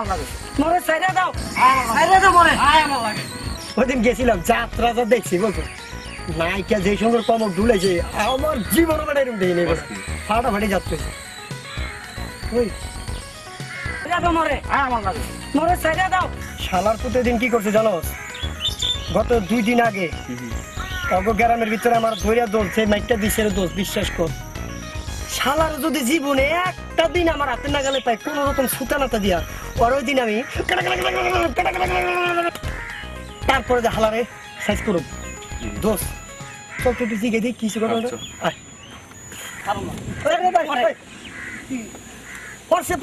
আমার লাগে মরে সাইরা দাও। আমার দাও মরে। আয় আমার লাগে। ওইদিন গেছিলাম যাত্রা যা দেখছি বলতো। নায়িকা যে সঙ্গে কমক ঢুলেছে আমার জীবনে মানে এরকম দেখিনি ফাটাফাটি যাচ্ছে। ওই। মরে। আয় আমার লাগে। মরে সাইরা দাও। শালার প্রতিদিন কি করছে জানো? গত দুই দিন আগে অগ গ্রামের ভিতরে আমার ধৈর্য দোষ সেই মাইকটা দিছে দোষ বিশ্বাস কর। শালার যদি জীবনে একটা দিন আমার হাতে নাগালে পাই কোন রকম সুতানাতা দিয়া আর ওই দিন আমি তারপরে যে হালারে সাইজ করুন দোষ চল তুই জিগে দিই কিছু কথা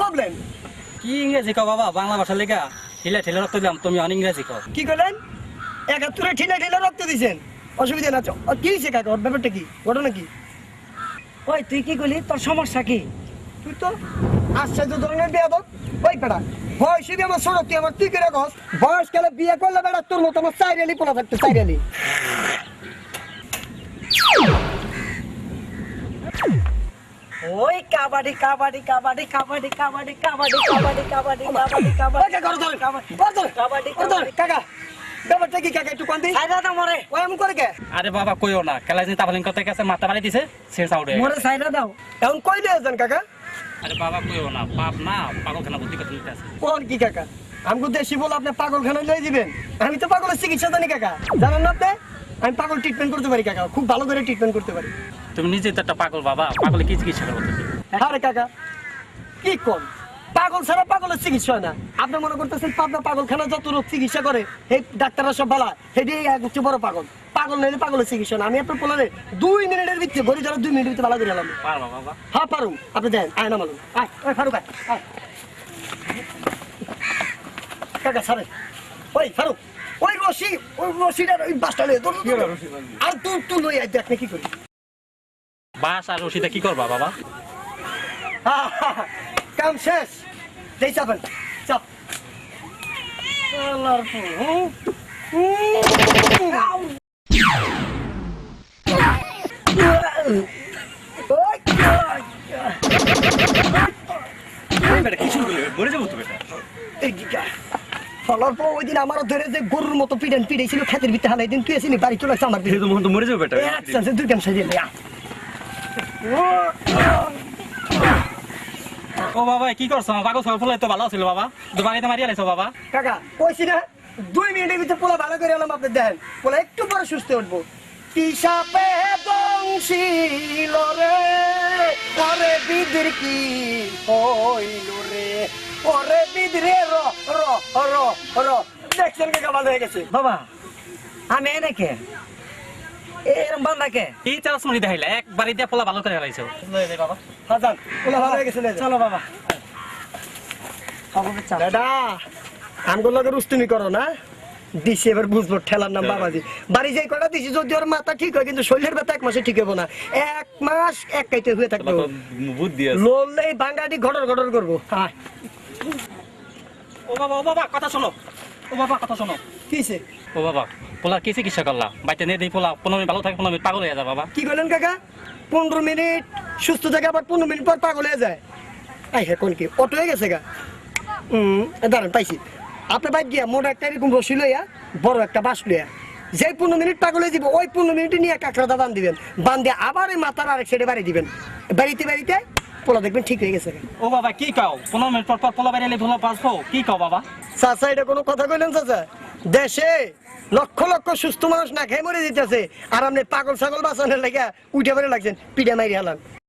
problem? কি ইংরেজি বাবা? বাংলা ভাষা লেখা ঠেলে ঠেলে রক্ত দিলাম তুমি অন ইংরেজি কও। কি করলেন? একাত্তরে ঠিলা ঠিলা রক্ত দিছেন। অসুবিধা না কি ওর ব্যাপারটা কি? ঘটনা কি? ওই তুই কি করলি তোর সমস্যা কি? তুই তো আশ্চর্য ধরনের বিয়ে দো ওই বেটা বয়স যদি আমার তুই আমার তুই কিরে বয়স কালে বিয়ে করলে বেটা তোর মতো আমার চাইরালি পোলা থাকতে চাইরালি। ওই কাবাডি কাবাডি কাবাডি কাবাডি কাবাডি কাবাডি কাবাডি কাবাডি কাবাডি কাবাডি কাবাডি কাবাডি কাকা। ব্যাপারটা কি কাকা একটু কান্দি মরে। ও এমন করে কে? আরে বাবা কইও না। খেলা জিনি তাবলিং করতে গেছে মাথা বাড়ি দিছে শেষ আউট মরে। দাও। এখন কই দিয়েছেন কাকা? আরে বাবা কইও না। পাপ না পাগল খানা বুদ্ধি কথা নিতে আছে কোন কি কাকা? আমাকে দেশি বলে আপনি পাগলখানায় লয়ে দিবেন। আমি তো পাগলের চিকিৎসা জানি কাকা। জানেন না আপনি? আমি পাগল ট্রিটমেন্ট করতে পারি কাকা। খুব ভালো করে ট্রিটমেন্ট করতে পারি। তুমি নিজে তো একটা পাগল বাবা। পাগলে কি চিকিৎসা করব তুমি? আরে কাকা। কি কোন পাগল ছাড়া পাগলের চিকিৎসা হয় না। আপনি মনে করতেছেন পাবনা পাগলখানা যত রোগ চিকিৎসা করে এই ডাক্তাররা সব বলা সেটি হচ্ছে বড় পাগল। পাগল নইলে পাগলের চিকিৎসা না। আমি আপনার বলে দুই মিনিটের দুই মিনিটের ভালো করে এলাম হ্যাঁ পারুম। আপনি দেন আয় না মালুম আয় ওই ফারুক আয় আয়। কাকা সারে ওই ফারুক ওই রশি ওই রশিটার ওই বাসটা লয়ে আর তুই তুই লই আয় দেখ না কি করি। বাস আর রশিদা কি করবা বাবা? কাম শেষ দেই চাপেন চাপ। ফলার পর ওই দিন আমারও ধরে যে গরুর মতো পিডেন পিড়েছিল খেতের ভিতরে হালাই দিন তুই এসে বাড়ি চলে আসছে আমার। মরে যাবে বেটা দুই কাম সাজিয়ে। ও বাবা কি করছ? পাগল সব ফুলাই তো ভালো ছিল বাবা। দুবারিতে মারি আলাইছো বাবা। কাকা কইছি না দুই মিনিটের ভিতরে পোলা ভালো করে এলাম আপনি দেন পোলা একটু পরে সুস্থ উঠবো পিসাপে দংশিল রে ওরে বিদির কি হইল রে? ওরে বিদরে র র র র দেখছেন কাকা ভালো হয়ে গেছে? বাবা। আমি এনে কে এরম বান্দা কে চাষ মনি দেখাইলা? একবারই দিয়ে পোলা ভালো করে আলাইছো বাবা। হাজান পোলা ভালো হয়ে গেছে চলো বাবা। দাদা আমগুলো লগে রুস্তুমি করো না। দিছি এবার বুঝব ঠেলার নাম বাবাজি। বাড়ি যাই কটা দিছি যদি ওর মাথা ঠিক হয় কিন্তু শরীরের ব্যথা এক মাসে ঠিক হব না। এক মাস এক কাইতে হয়ে থাকবে লড়লেই বাঙ্গাটি ঘটর ঘটর করব। ও বাবা ও বাবা কথা শোনো। ও বাবা কথা শোনো। কিসে? ও বাবা পোলা কি চিকিৎসা করলা? বাইতে নিয়ে দিই পোলা পনেরো মিনিট ভালো থাকে পনেরো মিনিট পাগল হয়ে যা বাবা। কি করলেন কাকা? পনেরো মিনিট সুস্থ থাকে আবার পনেরো মিনিট পর পাগল হয়ে যায়। আই হ্যাঁ কোন কি? অটো হয়ে গেছে গা। হুম দাঁড়ান পাইছি। আপনি বাইক গিয়া মোটা একটা এরকম রসি লইয়া বড় একটা বাস লইয়া যে পনেরো মিনিট পাগল দিব ওই পনেরো মিনিট নিয়ে কাঁকড়াটা বান দিবেন। বান দিয়ে আবার ওই মাথার আরেক সাইডে বাড়ি দিবেন। বাড়িতে বাড়িতে পোলা দেখবেন ঠিক হয়ে গেছে ও বাবা কি কাও? পনেরো মিনিট পর পর পোলা বাইরে এলে ভোলা পাসবো কি কাও বাবা? চাচা এটা কোনো কথা কইলেন চাচা? দেশে লক্ষ লক্ষ সুস্থ মানুষ না খেয়ে মরে দিতেছে আর আপনি পাগল ছাগল বাঁচানোর লেগে উঠে পড়ে লাগছেন, পিঠে মারি হালান।